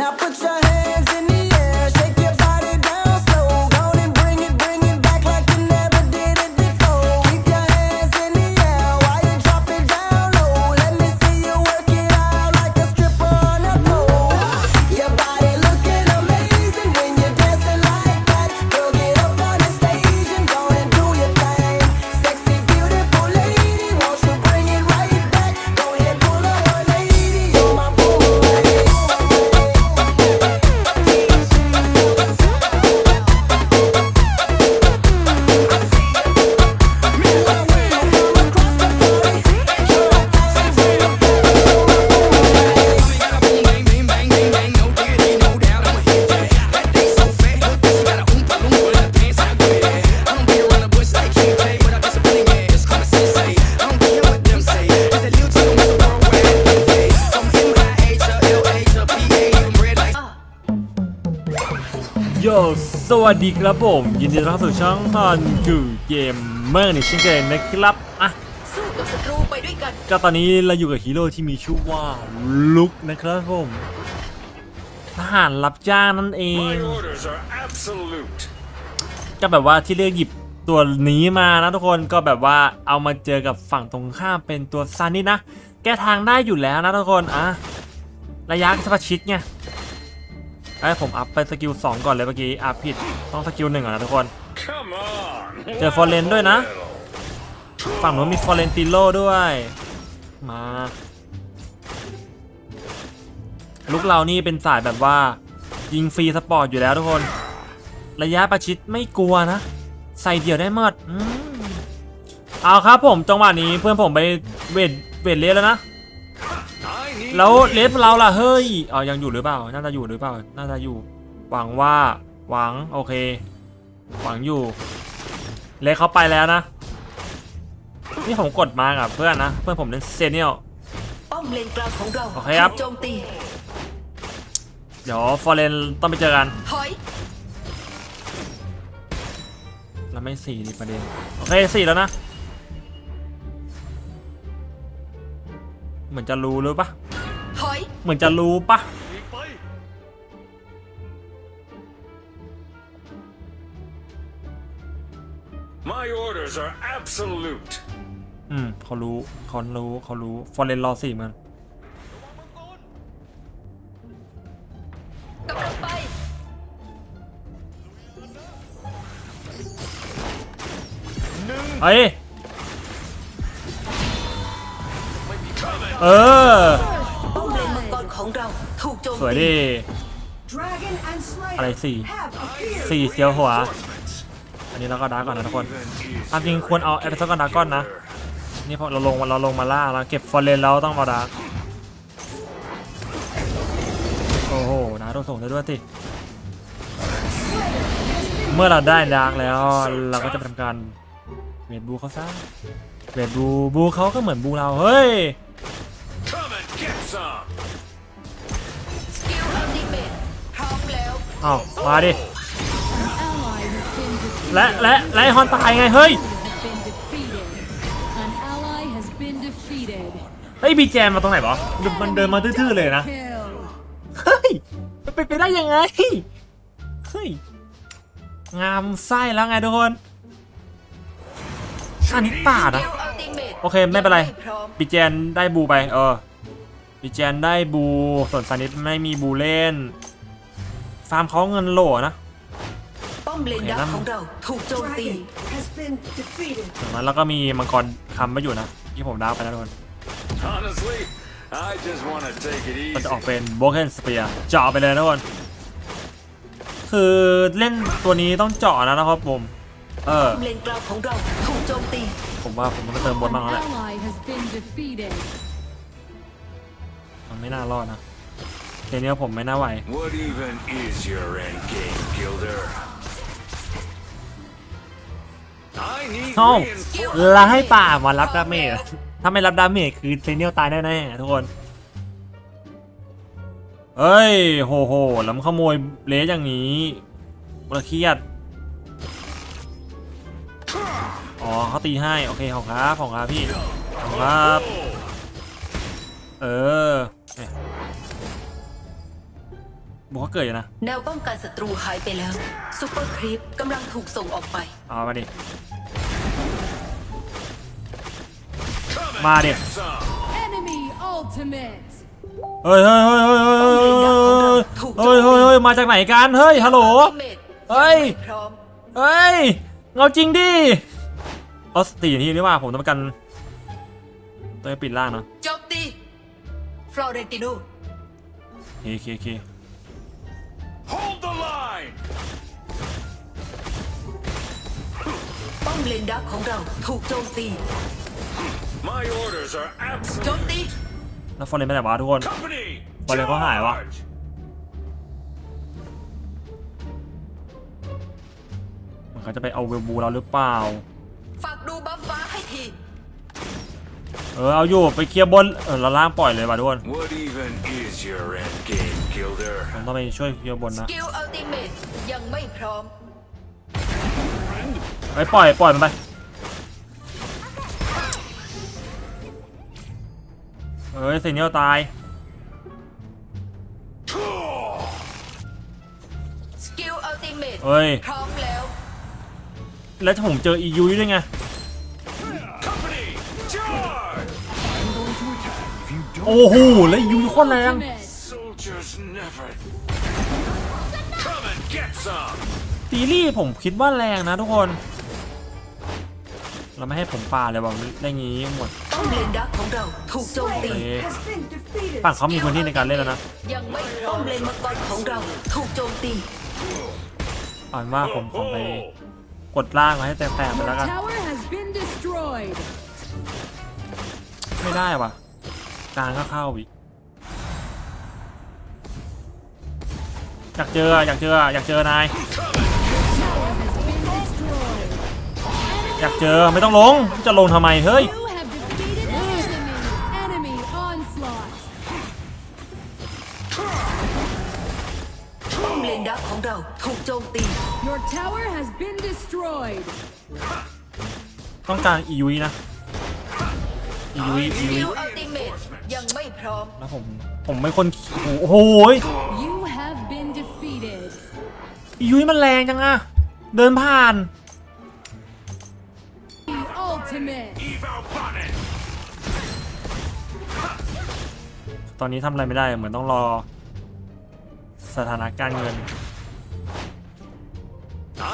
Now put your วัสดีครับผม ยินดีต้อนรับสู่ช่องฮอนกูเกมเมอร์ในเช่นเคยนะครับอะสู้กับศัตรูไปด้วยกันก็ตอนนี้เราอยู่กับฮีโร่ที่มีชื่อว่าลุกนะครับผมทหารรับจ้างนั่นเอง My orders are absolute. ก็แบบว่าที่เลือกหยิบตัวนี้มานะทุกคนก็แบบว่าเอามาเจอกับฝั่งตรงข้ามเป็นตัวซันนี่นะ แก้ทางได้อยู่แล้วนะทุกคนอะระยะกระชับชิดไง ไอ้ผมอัพไปสกิล2ก่อนเลยเมื่อกี้อัพผิดต้องสกิลหนึ่งก่อนนะทุกคน Come on. เจอ Fallen ด้วยนะ ฝั่งนู้นมีฟอร์เรนติโลด้วย มาลุกเรานี่เป็นสายแบบว่า ยิงฟรีสปอร์ตอยู่แล้วทุกคน ระยะประชิดไม่กลัวนะ ใส่เดี่ยวได้หมดอืมเอาครับผมจังหวะนี้เพื่อนผมไปเวทเวทเลสแล้วนะ I need แล้วเลสเราล่ะเฮ้ยอ๋อยังอยู่หรือเปล่า น่าจะอยู่หรือเปล่า น่าจะอยู่ หวังว่า หวัง โอเค หวังอยู่ เลสเขาไปแล้วนะ นี่ผมกดมากับเพื่อนนะ เพื่อนผมเล่นเซเนียลป้อมเลนกลางของเราโอเคครับถูกโจมตี เดี๋ยวฟอร์เรนต้องไปเจอกันถอยแล้วไม่สี่ดิประเด็น โอเคสี่แล้วนะ เหมือนจะรู้หรือปะ ถอย เหมือนจะรู้ปะไป My orders are absolute. อืมเขารู้เขารู้เขารู้ฟอร์เรนรอสี่มัน กำลังไปเฮ้ยเออป้อมเลนมังกร ของเราถูกโจมสวยตีดิ Dragon and Slayer อะไรสี่ have appeared. สี่เซียวหัว อันนี้เราก็ดาร์กก่อนนะทุกคนตามจริงควรเอาเอพิโซดก่อนดาร์กก่อนนะ นี่พอเราลงมาเราลงมาล่าแล้วเก็บฟอร์เรนแล้วต้องมาดาร์กโอ้โหนะโดนส่งได้ด้วยสิเมื่อเราได้ดาร์กแล้ว เราก็จะทำการเวทบูเขาซะเวทบูบูเขาก็เหมือนบูเราเฮ้ย เอามาดิ ally has been defeated. และและและไอ้ฮอนตายไงเฮ้ย Has been defeated. An ally has been defeated. เฮ้ยบีแจมมาตรงไหนบอมันเดินมาทื่อๆเลยนะ Kill. เฮ้ยมันเป็นไปได้ยังไง เฮ้ย งามไส้แล้วไงทุกคนอันนี้ป่าดสนะกิลอัลติเมทโอเคไม่เป็นไรพร้อมปีแจนได้บูไปเออปีแจนได้บูส่วนซานิสไม่มีบูเล่น ฟาร์มเขาเงินโหลนะป้อมเลนดักของเราถูกโจมตี Dragon has been defeated. อย่างนั้นแล้วก็มีมังกรคำไว้อยู่นะ ที่ผมดาวไปนะทุกคน Honestly, I just want to take it มัน easy. จะออกเป็นโบเกนสเปียร์เจาะไปเลยนะทุกคน คือเล่นตัวนี้ต้องเจาะนะครับผม เออป้อมเลนกลางของเราถูกโจมตีผมว่าผมต้องเติมบน An บ้างแล้วแหละ ally has been defeated. มันไม่น่ารอดนะ เทเนี้ยผมไม่น่าไหว What even is your end game, Gilder? I need เข้า reinforcements. แล้วให้ป่ามารับดาเมจถ้าไม่รับดาเมจคือเทเนียลตายแน่ๆทุกคน เอ้ย โหโหแล้วมันขโมยเลสอย่างนี้ประเครียด อ๋อเขาตีให้ โอเคของครับของครับพี่ของครับ เออเนี่ย บอกว่าเกิดอยู่นะ แนวป้องกันศัตรูหายไปแล้วซูเปอร์ครีปกำลังถูกส่งออกไป เอามาดิ Come and Mari. get some. Enemy ultimate. เฮ้ยเฮ้ยเฮ้ยเฮ้ยเฮ้ยเฮ้ยเฮ้ยเฮ้ยเฮ้ยเฮ้ยมาจากไหนกัน เฮ้ย ฮัลโหล Ultimate เฮ้ยงไม่พร้อม เฮ้ยเงาจริงดิออสตีนี่นี่ว่าผมต้องประกันต้องไปปิดล่างเนาะโจมตี ฟลอเรนติโนโอเคโอเค Hold the line. ป้อมเลนดักของเราถูกโจมตี My orders are โจ absolute. มตี แล้วฟอนเลนไปไหนวะทุกคน Company. บอลเลยเขาหายวะ charge! มันเขาจะไปเอาเวลบูเราหรือเปล่า ฝากดูบัฟฟ้าให้ที เออเอาอยู่ไปเคลียร์บนเออเราล่างปล่อยเลยว่ะทุกคน What even is your end game, Gilder? ผมต้องไปช่วยเคลียร์บนสนะกิลอัลติเมตยังไม่พร้อม ไปปล่อยปล่อยมันไปเอ้ยเซเนียลตาย สกิลอัลติเมตเอ้ย พร้อมแล้ว แล้วถ้าผมเจออียุ้ยด้วยไง โอ้โหแล้วอียุ้ยโคตรแรง Ultimate. Soldiers never. Come and get some. ตีรี่ผมคิดว่าแรงนะทุกคน เราไม่ให้ผมป่าเลยว่าได้งี้หมดป้อมเลนดักของเราถูกโจมตี Okay. Has been defeated. ฝั่งเขามีพื้นที่ในการเล่นแล้วนะยังไม่พร้อมเลนมังกรของเราถูกโจมตีอ่านว่าผมขอไปกดล่างมาให้แตกๆไป Your แล้วกัน tower has been destroyed. ไม่ได้ว่ะ กลางก็เข้าอีกอยากเจออะอยากเจออะอยากเจอนาย Tower has been destroyed. อยากเจอไม่ต้องลงจะลงทำไมเฮ้ย You have defeated an enemy. Enemy onslaught. ป้อมเลนดักของเราถูกโจมตี Your tower has been destroyed. ต้องการอียุยนะ อียุยสอียุกิยลอัลติเมตยังไม่พร้อม แล้วผม ผมเป็นคนโอ้โหย You have been defeated. อียุยมันแรงจังอะเดินผ่าน The ultimate. Evo Bonnet. ตอนนี้ทำอะไรไม่ได้ เหมือนต้องรอ สถานการณ์เงิน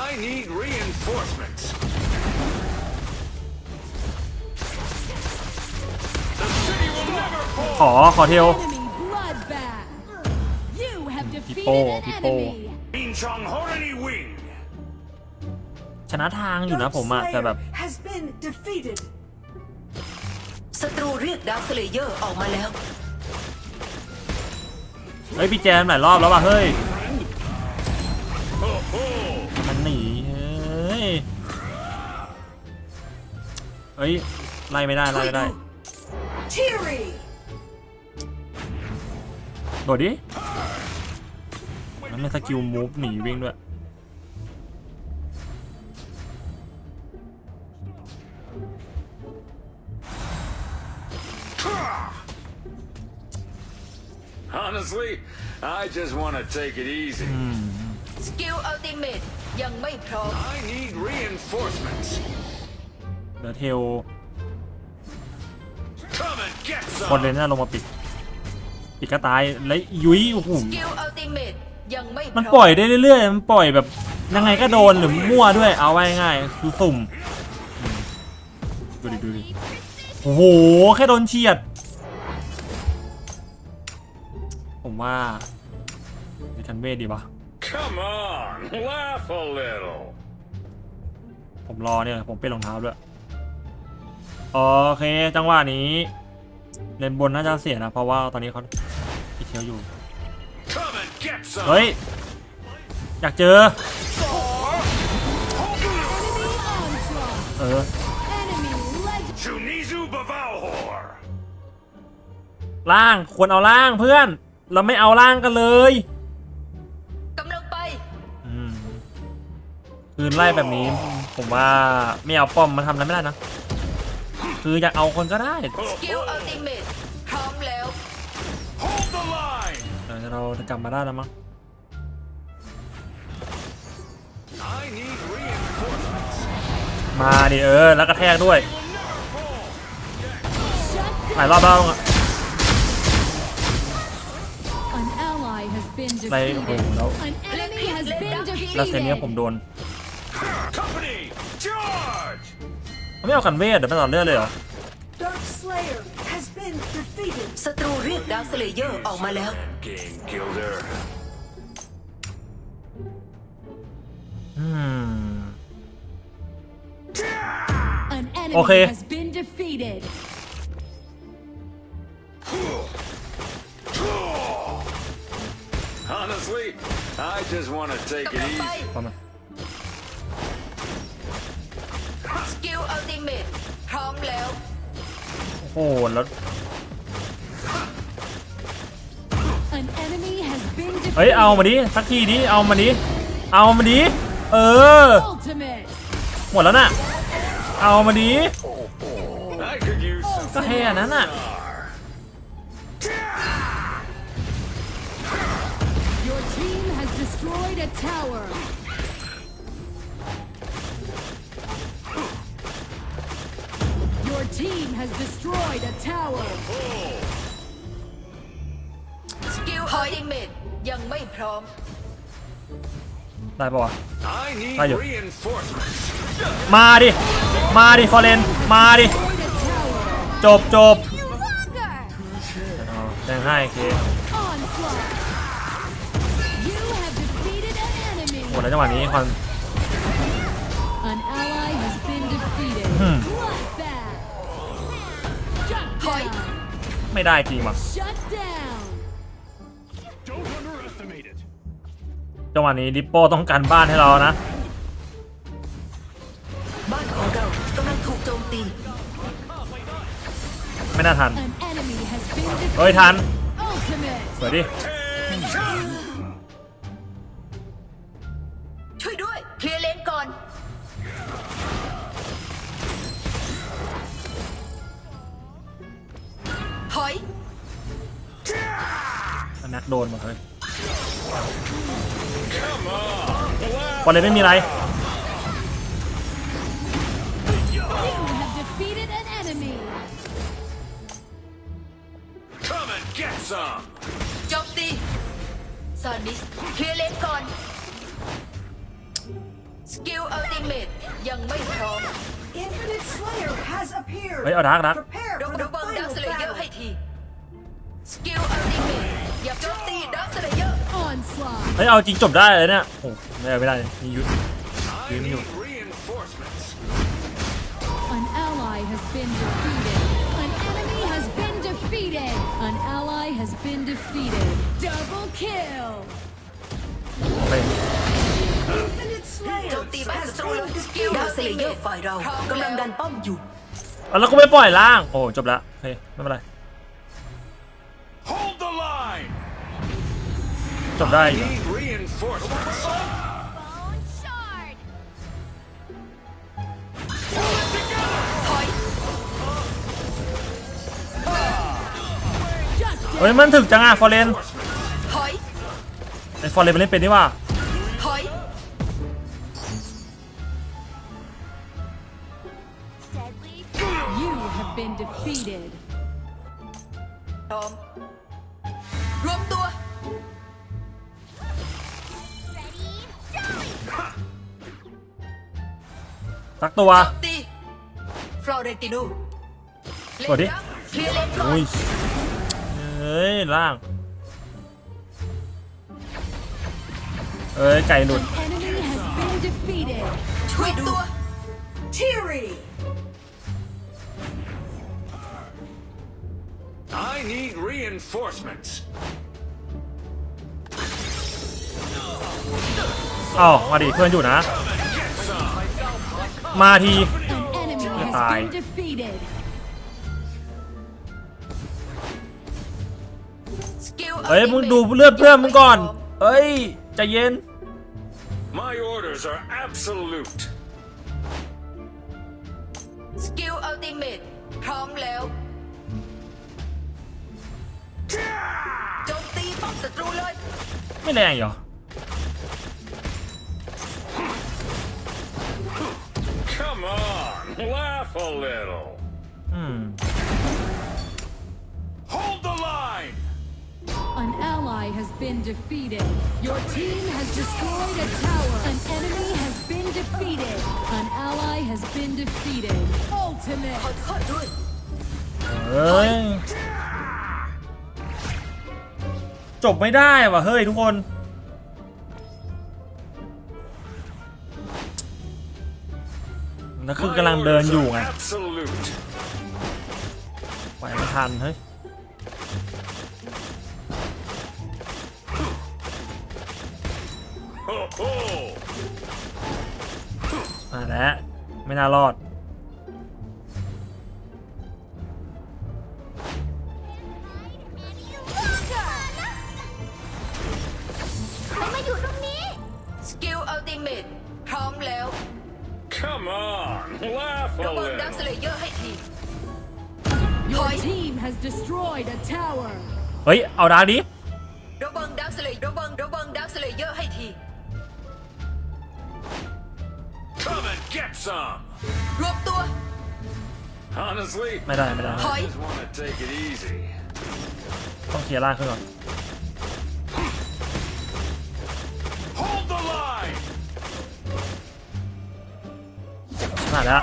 I need reinforcements. ขอ fall. ขอเทล Enemy bloodbath. You have defeated People, an people. enemy. In Chong Horny Wing. ชนะทางอยู่นะผมอะแต่แบบ has been defeated. ศัตรูเรียกดาร์คสเลเยอร์ออกมาแล้ว เฮ้ย พี่แจมหลายรอบแล้วว่ะเฮ้ย Ho ho. มันหนี เฮ้ย เฮ้ย ไล่ไม่ได้ ไล่ไม่ได้ Teary. โดดดิ มันไม่สกิลมูฟหนีวิ่งด้วย Honestly, I just want to take it easy. สกิลอัลติเมตยังไม่พร้อม I need reinforcements. เดี๋ยวเทล Come and get คน some. เลยน่าลงมาปิด ปิดก็ตายแล้วยุ้ยโอ้โหสกิลอัลติเมตยังไม่พร้อมมันปล่อยได้เรื่อยๆมันปล่อยแบบยังไงก็โดนหรือมั่วด้วยเอาไว้ง่ายๆคือสุ่มอืมดูดิดูดิโอ้โหแค่โดนเฉียด ผมว่าดิทันเวทดีปะ Come on, laugh a little. ผมรอเนี่ยผมเป็นรองเท้าด้วย โอเค จังหวะนี้ เลนบนน่าจะเสียนะ เพราะว่าตอนนี้เขาอีเทียวอยู่ Come and get some. เฮ้ย อยากเจอ Enemy onslaught. เออ Enemy legend. Chunizu Bavauhor. ล่างควรเอาล่างเพื่อน เราไม่เอาล่างกันเลยกำลังไปอืมคือไล่แบบนี้ ผมว่าไม่เอาป้อมมาทำอะไรไม่ได้นะ คืออยากเอาคนก็ได้เราจะกลับมาได้แล้วมั้งมาดิเออแล้วกระแทกด้วยหลายรอบแล้วอะไรโอ้โหแล้วแล้วเซนเนี้ยผมโดน ไม่เอากันเวทเดี๋ยวไม่ตัดเลือดเลยเหรอ Dark Slayer has been defeated. ศัตรูเรียกดาวสเลเยอร์ออกมาแล้ว Game Gilder. อืม An enemy Okay. has been defeated. Honestly, I just want to take กำ it ลังไป easy. ประมาณ เมทพร้อมแล้ว โอ้โหแล้ว An enemy has been defeated. เฮ้ยเอามาดิสักทีดิเอามาดิเอามาดิเออ Ultimate. หมดแล้วน่ะ เอามาดิ I could use some ก็แค่นั้นน่ะ Your team has destroyed a tower. Team has destroyed a tower. สกิลอัลติเมทยังไม่พร้อม ได้ปะวะ I need Ayo. reinforcements. มาดิ มาดิ ฟอร์เรน มาดิ Destroyed a tower. จบจบเอาแดงให้โอเค Onslaught. You have defeated an enemy. หมดแล้วจังหวะนี้คอน An ally has been defeated. ไม่ได้จริงว่ะ Shut down. Don't underestimate it. จังหวะนี้ดิปโป้ต้องการบ้านให้เรานะ บ้านของเรากำลังถูกโจมตี ไม่น่าทัน An enemy has been defeated. เฮ้ยทัน Ultimate. สวยดิ ถอย อันนักโดนหมดเลยฟอร์เรนไม่มีอะไร You have defeated an enemy. Come and get some. โจมตีซานิสเคลียร์เลนก่อน สกิลอัลติเมทยังไม่พร้อม Infinite Slayer has appeared. เฮ้ยเอาดักดัก Prepare เฮ้ยเอาจริงจบได้เลยเนี่ยโอ้ไม่ได้ไม่ได้มียุทธ I You need knew. reinforcements. An ally has been defeated. An enemy has been defeated. An ally has been defeated. Double kill. ไป Infinite โจม Slayer ตีบ้าน has ศัตรูเลย been สกิลดาวสเลเยอ defeated. ร์ฝ่ายเรากำลังดันป้อมอยู่ เอาแล้วก็ไม่ปล่อยล่าง โอ้จบละโอเคไม่เป็นไร จบได้อีกเหรอเฮ้ยมันถึกจังอะฟอร์เรนไอฟอร์เรนมันเล่นเป็นนี่ว่า ตักตัวโจมตีฟลอเรนติโนกดดิเคลียร์เลนก่อนอุ้ยเฮ้ยล่าง เอ้ย ไก่หลุด An enemy has been defeated. ช่วยตัว Tiri. I need reinforcements. อ้าวมาดิเพื่อนอยู่นะ มาที An enemy has Bye. been defeated. สกิลเฮ้ย มึงดูเลือดเพื่อนมึงก่อนเอ้ยใจเย็น My orders are absolute. สกิลอัลติเมทพร้อมแล้วโจมตีป้อมศัตรูเลย ไม่แรงเหรอ laugh a little. อืม Hold the line. An ally has been defeated. Your team has destroyed a tower. An enemy has been defeated. An ally has been defeated. ขอ Ultimate. โทษด้วย เฮ้ย จบไม่ได้ว่ะ เฮ้ย ทุกคน นั่นคือกำลังเดินอยู่ไงไปไม่ทันเฮ้ยมาแล้วไม่น่ารอด ระวังดัก little. สเลเยอร์ให้ที Your Hi. team has destroyed a tower. เฮ้ย เอาดาร์กดิระวังดักสเลระวังระวังดักสเลเยอร์ให้ที Come and get some. รวบตัว Honestly, ไม่ได้ไม่ได้ถอย just want to take it easy. ต้องเคลียร์ล่างขึ้นก่อน มาแล้ว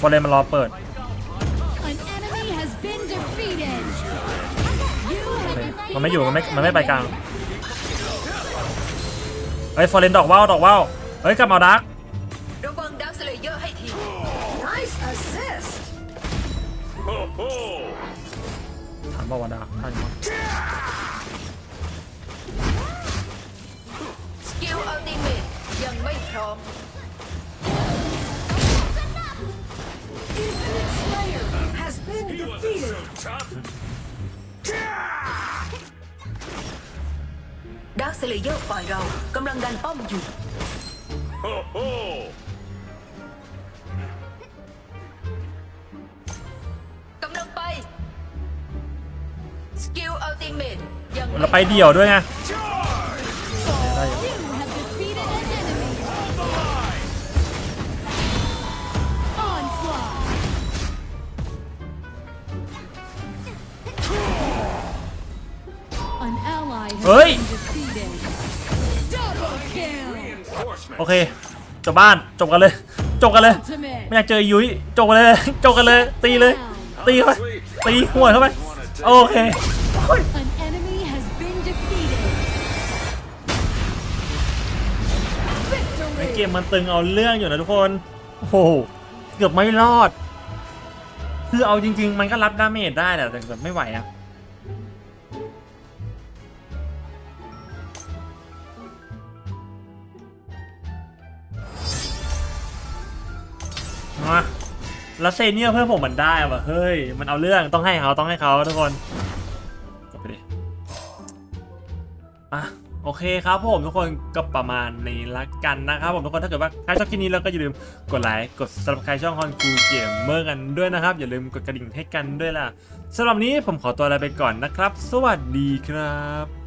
ฟอร์เรนมันรอเปิด An enemy has been defeated. You have มันไม่อยู่ มันไม่ defeated มันไม่ไป an กลาง enemy. เฮ้ยฟอร์เรนดอกว่าวดอกว่าวเฮ้ย กลับมาเอาดาร์ก been He wasn't defeated. so tough. ดักสเลเยอร์ฝ่ายเรากำลังดันป้อมอยู่ Ho ho. กำลังไป สกิลอัลติเมทยังม่เราไปเดี่ยวด้วยไงไ ally has Ơi. been defeated. Double kill. โอเค จบบ้าน จบกันเลย จบกันเลย ไม่อยากเจอยุ้ย จบกันเลย จบกันเลย ตีเลย ตีเข้าไป ตีหัวเข้าไป โอเคในเกมมันตึงเอาเรื่องอยู่นะทุกคน โอ้โห เกือบไม่รอด คือเอาจริง ๆ มันก็รับดาเมจได้แหละแต่แบบไม่ไหวอะ มาแล้วเซเนียเพื่อนผมมันได้ว่ะเฮ้ย มันเอาเรื่องต้องให้เขาต้องให้เขาทุกคนกดไปดิอะโอเคครับผมทุกคนก็ประมาณนี้ละกันนะครับผมทุกคนถ้าเกิดว่าใครชอบคลิปนี้แล้วก็อย่าลืมกดไลค์กด subscribe ช่องฮอนคูเกมเมอร์กันด้วยนะครับ อย่าลืมกดกระดิ่งให้กันด้วยล่ะสำหรับนี้ผมขอตัวลาไปก่อนนะครับ สวัสดีครับ